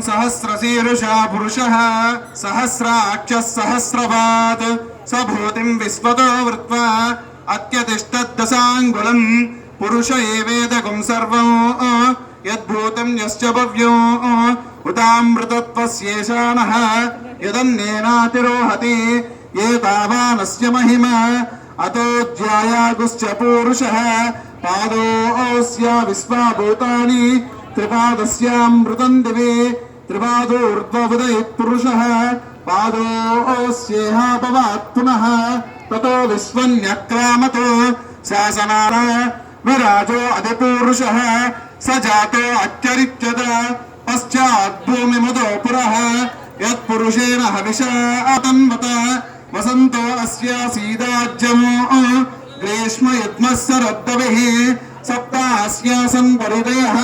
सहस्रशीरुषा सहस्रशीर्षा पुरुषः, सहस्राक्षः सहस्रपात् स्वभूतिं विस्वतो वृत्वा अत्यतिष्ठद्दशाङ्गुलम् पुरुष एवेदकं सर्वं। यद्भूतं यश्च भव्यो उदामृतत्वस्येषाणः यदन्नेनातिरोहति, ये तावानस्य महिमा। अतो पूरुषः, पादोऽस्या विश्वा त्रिपादस्यां दिवे त्रिपादो पुरुषः पादोऽस्येहापवात् ततो विश्वन्यक्रामत् शासनार विराजो अधिपूरुषः। स जातो अत्यरिच्यत पश्चाद्भूमिमुदो पुरः। यत्पुरुषेण हविषा अतन्वत। वसन्तो अस्यासीदाज्यमो ग्रीष्म युद्मः स रद्दभिः सप्ताहस्यासन् परिदयः।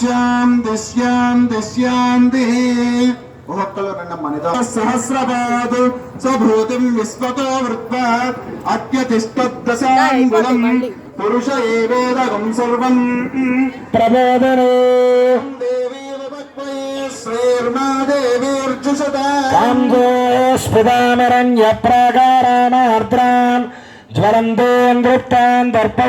శాంతి శాంతి శాంతి ఒక్కలు రెండమ్మనిదా సహస్రపాదు స్వభూతిం విశ్వతో వృత్పాత్ అత్యతిష్టదశాంగులం పురుష ఏవేదగం సర్వం. ప్రబోధనే. శ్రీర్మాదేవీర్జుషదాం ప్రాగారాణార్ద్రాన్ జ్వలంతో నృప్తాన్ దర్ప